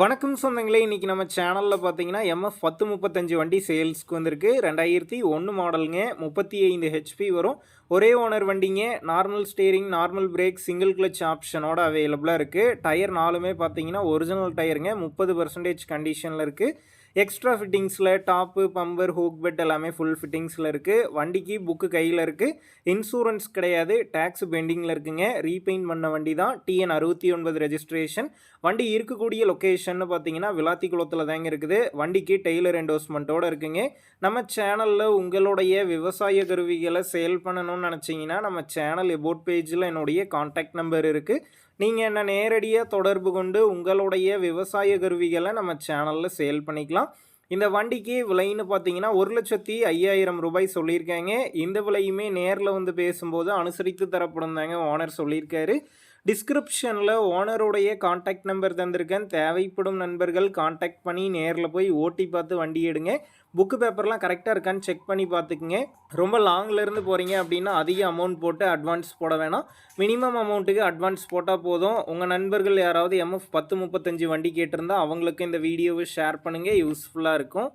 வணக்கம் சொந்தங்களே இன்றைக்கி நம்ம சேனலில் பார்த்தீங்கன்னா எம்எஃப் பத்து முப்பத்தஞ்சு வண்டி சேல்ஸ்க்கு வந்திருக்கு. ரெண்டாயிரத்தி ஒன்று மாடலுங்க. முப்பத்தி ஐந்து ஹெச்பி வரும். ஒரே ஓனர் வண்டிங்க. Normal steering normal brake single clutch ஆப்ஷனோட அவைலபிளாக இருக்குது டயர் நாலுமே பார்த்தீங்கன்னா ஒரிஜினல் டயருங்க முப்பது பர்சன்டேஜ் கண்டிஷனில் இருக்குது எக்ஸ்ட்ரா ஃபிட்டிங்ஸில் டாப்பு பம்பர் ஹூக் பெட் எல்லாமே ஃபுல் ஃபிட்டிங்ஸில் இருக்குது வண்டிக்கு புக்கு கையில் இருக்குது இன்சூரன்ஸ் கிடையாது. டேக்ஸ் பெண்டிங்கில் இருக்குங்க. ரீபெயிண்ட் பண்ண வண்டி தான் டிஎன் அறுபத்தி ஒன்பது ரெஜிஸ்ட்ரேஷன் வண்டி இருக்கக்கூடிய லொக்கேஷன் பார்த்தீங்கன்னா விளாத்தி குளத்தில் தாங்க இருக்குது. வண்டிக்கு டெய்லர் என்டோஸ்மெண்ட்டோடு இருக்குங்க. நம்ம சேனலில் உங்களுடைய விவசாய கருவிகளை சேல் பண்ணணும்னு நினச்சிங்கன்னா நம்ம சேனல் எபோட் பேஜில் என்னுடைய காண்டாக்ட் நம்பர் இருக்குது நீங்கள் என்ன நேரடியாக தொடர்பு கொண்டு உங்களுடைய விவசாய கருவிகளை நம்ம சேனலில் சேல் பண்ணிக்கலாம். இந்த வண்டிக்கு விலைன்னு பார்த்தீங்கன்னா ஒரு லட்சத்தி ஐயாயிரம் ரூபாய் சொல்லியிருக்காங்க. இந்த விலையுமே நேரில் வந்து பேசும்போது அனுசரித்து தரப்படும் தாங்க ஓனர் சொல்லியிருக்காரு. டிஸ்கிரிப்ஷனில் ஓனருடைய காண்டாக்ட் நம்பர் தந்திருக்கேன். தேவைப்படும் நண்பர்கள் காண்டாக்ட் பண்ணி நேரில் போய் ஓட்டி பார்த்து வண்டி எடுங்க. புக்கு பேப்பர்லாம் கரெக்டாக இருக்கான்னு செக் பண்ணி பார்த்துக்குங்க. ரொம்ப லாங்லேருந்து போகிறீங்க அப்படின்னா அதிக அமௌண்ட் போட்டு அட்வான்ஸ் போட வேணாம். மினிமம் அமௌண்ட்டுக்கு அட்வான்ஸ் போட்டால் போதும். உங்கள் நண்பர்கள் யாராவது எம்எஃப் பத்து முப்பத்தஞ்சு வண்டி கேட்டிருந்தா அவங்களுக்கு இந்த வீடியோவை ஷேர் பண்ணுங்கள் யூஸ்ஃபுல்லாக இருக்கும்.